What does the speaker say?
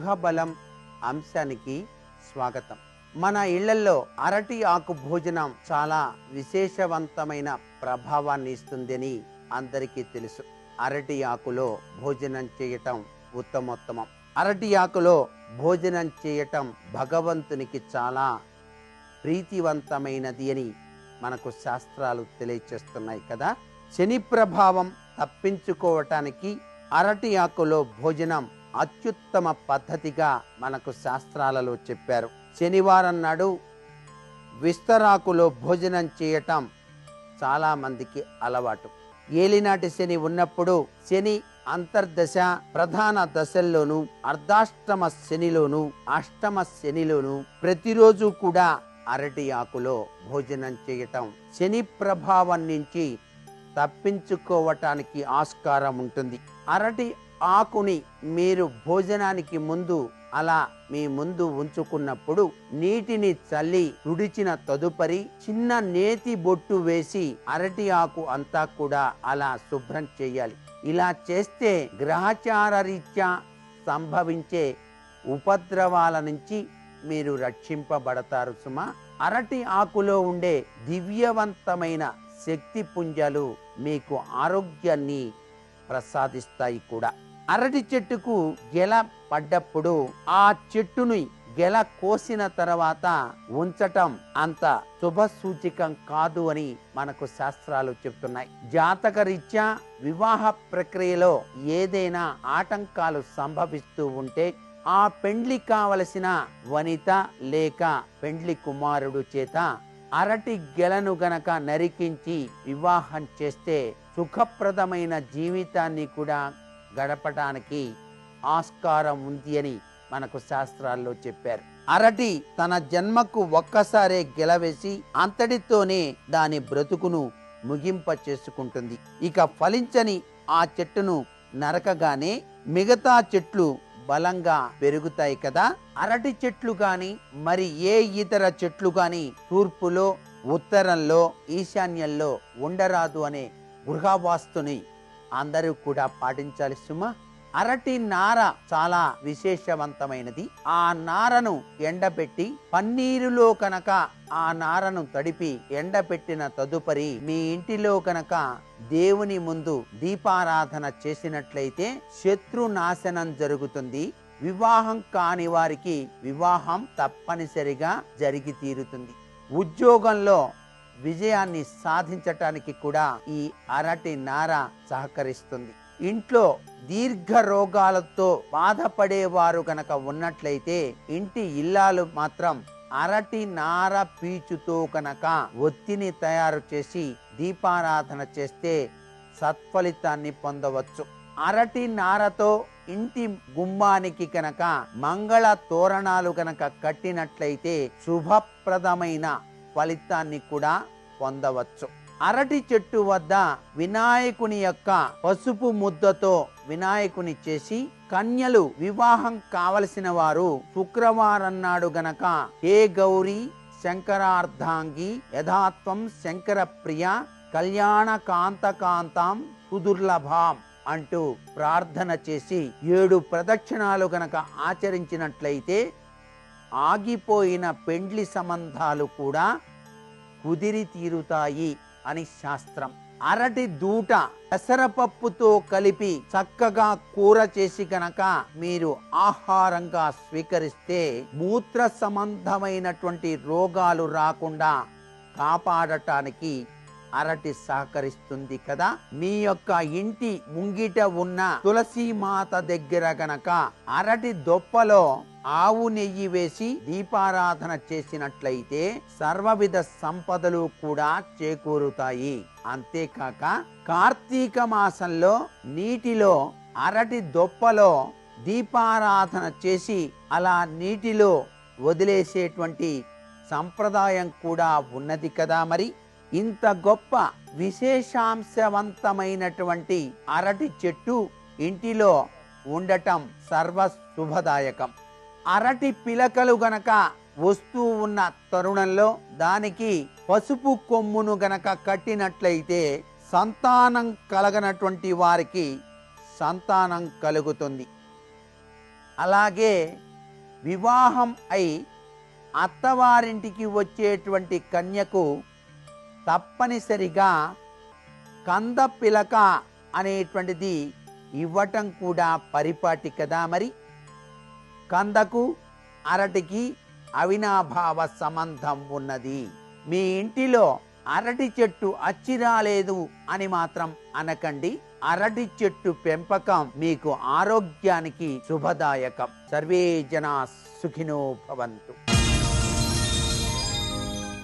గృహబలం అంశానికి స్వాగతం. మన ఇళ్ళలో అరటి ఆకు భోజనం చాలా విశేషవంతమైన ప్రభావాన్ని ఇస్తుందని అందరికీ తెలుసు. అరటి ఆకులో భోజనం చేయటం ఉత్తమోత్తమం. అరటి ఆకులో భోజనం చేయటం భగవంతునికి చాలా ప్రీతివంతమైనది అని మనకు శాస్త్రాలు తెలియచేస్తున్నాయి కదా. శని ప్రభావం తప్పించుకోవటానికి అరటి ఆకులో భోజనం అత్యుత్తమ పద్ధతిగా మనకు శాస్త్రాలలో చెప్పారు. శనివారం నాడు విస్తరాకులో భోజనం చేయటం చాలామందికి అలవాటు. ఏలినాటి శని ఉన్నప్పుడు శని అంతర్దశ ప్రధాన దశల్లోనూ అర్ధాష్టమ శనిలోను అష్టమ శనిలోను ప్రతిరోజు కూడా అరటి ఆకులో భోజనం చేయటం. శని ప్రభావం నుంచి తప్పించుకోవటానికి ఆస్కారం ఉంటుంది. అరటి ఆకుని మీరు భోజనానికి ముందు అలా మీ ముందు ఉంచుకున్నప్పుడు నీటిని చల్లి రుడిచిన తదుపరి చిన్న నేతి బొట్టు వేసి అరటి ఆకు అంతా కూడా అలా శుభ్రం చేయాలి. ఇలా చేస్తే గ్రహచార రీత్యా సంభవించే ఉపద్రవాల నుంచి మీరు రక్షింపబడతారు సుమా. అరటి ఆకులో ఉండే దివ్యవంతమైన శక్తి పుంజాలు మీకు ఆరోగ్యాన్ని ప్రసాదిస్తాయి కూడా. అరటి చెట్టుకు గెల పడ్డప్పుడు ఆ చెట్టుని గెల కోసిన తర్వాత ఉంచటం అంత శుభ సూచికం కాదు అని మనకు శాస్త్రాలు చెప్తున్నాయి. జాతక రీత్యా వివాహ ప్రక్రియలో ఏదైనా ఆటంకాలు సంభవిస్తూ ఉంటే ఆ పెండ్లి కావలసిన వనిత లేక పెండ్లి కుమారుడు చేత అరటి గెలను గనక నరికించి వివాహం చేస్తే సుఖప్రదమైన జీవితాన్ని కూడా గడపడానికి ఆస్కారం ఉంది అని మనకు శాస్త్రాల్లో చెప్పారు. అరటి తన జన్మకు ఒక్కసారే గెలవేసి అంతటితోనే దాని బ్రతుకును ముగింప చేసుకుంటుంది. ఇక ఫలించని ఆ చెట్టును నరకగానే మిగతా చెట్లు బలంగా పెరుగుతాయి కదా? అరటి చెట్లు గాని మరి ఏ ఇతర చెట్లు గాని తూర్పులో ఉత్తరంలో ఈశాన్యంలో ఉండరాదు అనే గృహవాస్తుని అందరూ కూడా పాటించాలి సుమ. అరటి నార చాలా విశేషవంతమైనది. ఆ నారను ఎండబెట్టి పన్నీరులో కనుక ఆ నారను తడిపి ఎండబెట్టిన తదుపరి మీ ఇంటిలో కనుక దేవుని ముందు దీపారాధన చేసినట్లయితే శత్రు నాశనం జరుగుతుంది. వివాహం కాని వారికి వివాహం తప్పనిసరిగా జరిగి తీరుతుంది. ఉద్యోగంలో విజయాన్ని సాధించటానికి కూడా ఈ అరటి నార సహకరిస్తుంది. ఇంట్లో దీర్ఘ రోగాలతో బాధపడేవారు గనక ఉన్నట్లయితే ఇంటి ఇల్లాలు మాత్రం అరటి నార పీచుతో కనుక ఒత్తిని తయారు చేసి దీపారాధన చేస్తే సత్ఫలితాన్ని పొందవచ్చు. అరటి నారతో ఇంటి గుమ్మానికి కనుక మంగళ తోరణాలు కనుక కట్టినట్లయితే శుభప్రదమైన ఫలితాన్ని కూడా పొందవచ్చు. అరటి చెట్టు వద్ద వినాయకుని యొక్క పసుపు ముద్దతో వినాయకుని చేసి కన్యలు వివాహం కావలసిన వారు శుక్రవారం నాడు గనక హే గౌరీ శంకరార్ధాంగి యథాత్వం శంకరప్రియ కళ్యాణ కాంత సుదుర్లభాం అంటూ ప్రార్థన చేసి ఏడు ప్రదక్షిణాలు గనక ఆచరించినట్లయితే ఆగిపోయిన పెండ్లి సంబంధాలు కూడా కుదిరి తీరుతాయి అని శాస్త్రం. అరటి దూట పెసరపప్పుతో కలిపి చక్కగా కూర చేసి గనక మీరు ఆహారంగా స్వీకరిస్తే మూత్ర సంబంధమైనటువంటి రోగాలు రాకుండా కాపాడటానికి అరటి సహకరిస్తుంది కదా. మీ యొక్క ఇంటి ముంగిట ఉన్న తులసి మాత దగ్గర గనక అరటి దొప్పలో ఆవు నెయ్యి వేసి దీపారాధన చేసినట్లయితే సర్వవిధ సంపదలు కూడా చేకూరుతాయి. అంతేకాక కార్తీక మాసంలో నీటిలో అరటి దొప్పలో దీపారాధన చేసి అలా నీటిలో వదిలేసేటువంటి సంప్రదాయం కూడా ఉన్నది కదా మరి. ఇంత గొప్ప విశేషాంశవంతమైనటువంటి అరటి చెట్టు ఇంటిలో ఉండటం సర్వ శుభదాయకం అరటి పిలకలు గనక వస్తూ ఉన్న తరుణంలో దానికి పసుపు కొమ్మును గనక కట్టినట్లయితే సంతానం కలగనటువంటి వారికి సంతానం కలుగుతుంది. అలాగే వివాహం అయి అత్తవారింటికి వచ్చేటువంటి కన్యకు తప్పనిసరిగా కంద పిలక అనేటువంటిది ఇవ్వటం కూడా పరిపాటి కదా మరి? కందకు అరటికి అవినాభావ సంబంధం ఉన్నది. మీ ఇంటిలో అరటి చెట్టు అచ్చి రాలేదు అని మాత్రం అనకండి. అరటి చెట్టు పెంపకం మీకు ఆరోగ్యానికి శుభదాయకం. సర్వే జనా సుఖినో భవంతు.